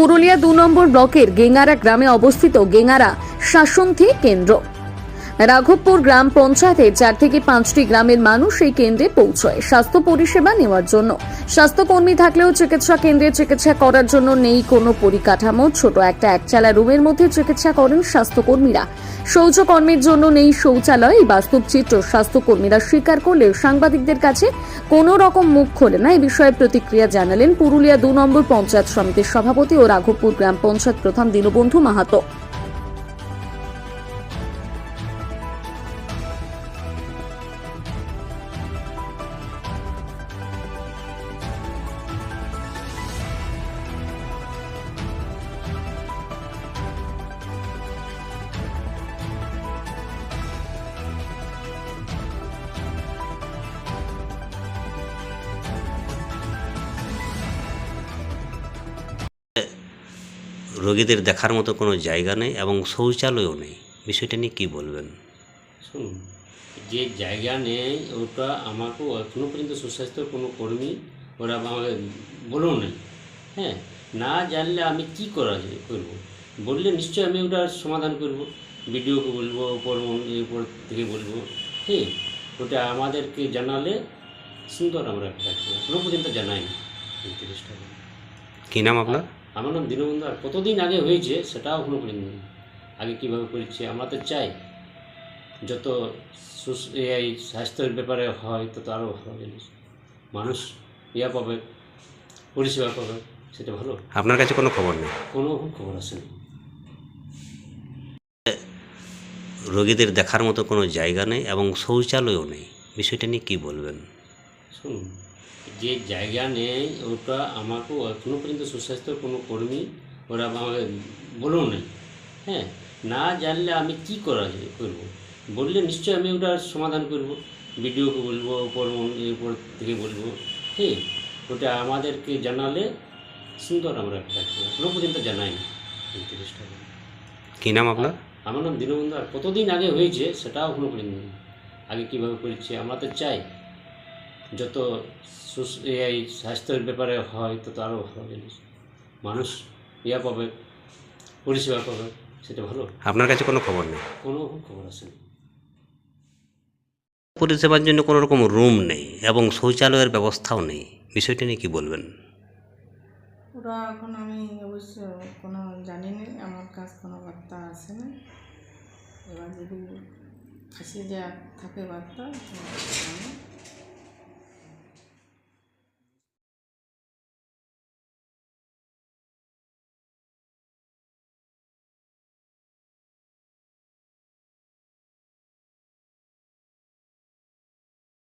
পুরুলিয়া দু নম্বর ব্লকের গেঙ্গারা গ্রামে অবস্থিত গেঙ্গারা শাসনথি কেন্দ্র। রাঘবপুর গ্রাম পঞ্চায়েতের চার থেকে পাঁচটি গ্রামের মানুষ এই কেন্দ্রে পৌঁছয় স্বাস্থ্য পরিষেবা নেওয়ার জন্য। স্বাস্থ্যকর্মী থাকলেও চিকিৎসা কেন্দ্রে চিকিৎসা করার জন্য নেই কোনো পরিকাঠামো। ছোট একটা একচালা রুমের মধ্যে চিকিৎসা করেন স্বাস্থ্যকর্মীরা। শৌচকর্মের জন্য নেই শৌচালয়। এই বাস্তব চিত্র স্বাস্থ্যকর্মীরা স্বীকার করলে সাংবাদিকদের কাছে কোনো রকম মুখ খোলে না। এই বিষয়ে প্রতিক্রিয়া জানালেন পুরুলিয়া দু নম্বর পঞ্চায়েত সমিতির সভাপতি ও রাঘবপুর গ্রাম পঞ্চায়েত প্রধান দীনবন্ধু মাহাতো। রোগীদের দেখার মতো কোনো জায়গা নেই এবং শৌচালয়ও নেই। বিষয়টা নিয়ে কী বলবেন? শুনুন যে জায়গা নেই ওটা আমাকেও এখনও পর্যন্ত সুস্বাস্থ্য কোনো কর্মী ওরা আমাকে বলেও নেই। হ্যাঁ না জানলে আমি কি করা করব? বললে নিশ্চয়ই আমি ওটা সমাধান করব। বিডিওকে বলব উপর মন- উপর থেকে বলব। ঠিক ওটা আমাদেরকে জানালে সুন্দর আমরা একটা এখনও পর্যন্ত জানাই তিরিশটা কী নাম আপনার? আমার নাম দীনবন্ধু। আর কতদিন আগে হয়েছে সেটাও পর্যন্ত নেই। আগে কীভাবে করেছে আমরা তো চাই যত এই স্বাস্থ্যের ব্যাপারে হয় তত আরও ভালো জিনিস। মানুষ ইয়া পাবে পরিষেবা পাবে সেটা ভালো। আপনার কাছে কোনো খবর নেই? কোনো খবর আসেনি রোগীদের দেখার মতো কোনো জায়গা নেই এবং শৌচালয়ও নেই। বিষয়টা নিয়ে কী বলবেন? শুনুন যে জায়গা নেই ওটা আমাকেও এখনও পর্যন্ত সুস্বাস্থ্য কোনো কর্মী ওরা আমাকে বলেও নেই। হ্যাঁ না জানলে আমি কি করা করব? বললে নিশ্চয়ই আমি ওটা সমাধান করব। বিডিওকে বলব ওপর উপর থেকে বলব। ঠিক ওটা আমাদেরকে জানালে সুন্দর আমরা একটা এখনও পর্যন্ত জানাই তিরিশটা কী নাম আপনার? আমার নাম দীনবন্ধু। আর কতদিন আগে হয়েছে সেটাও এখনও পর্যন্ত নেই। আগে কীভাবে করেছে আমরা তো চাই যত এই স্বাস্থ্যের ব্যাপারে হয় তত আরও ভালো জিনিস। মানুষ ইয়া পাবে পরিষেবা পাবে সেটা ভালো। আপনার কাছে কোনো খবর নেই? কোনো রকম খবর আসেনি পরিষেবার জন্য কোনো রকম রুম নেই এবং শৌচালয়ের ব্যবস্থাও নেই। বিষয়টা নিয়ে কী বলবেন? ওরা এখন আমি অবশ্য কোনো জানি না আমার কাছে কোনো বার্তা আসে না। এবার যদি ফাঁসি দেওয়া থাকে বার্তা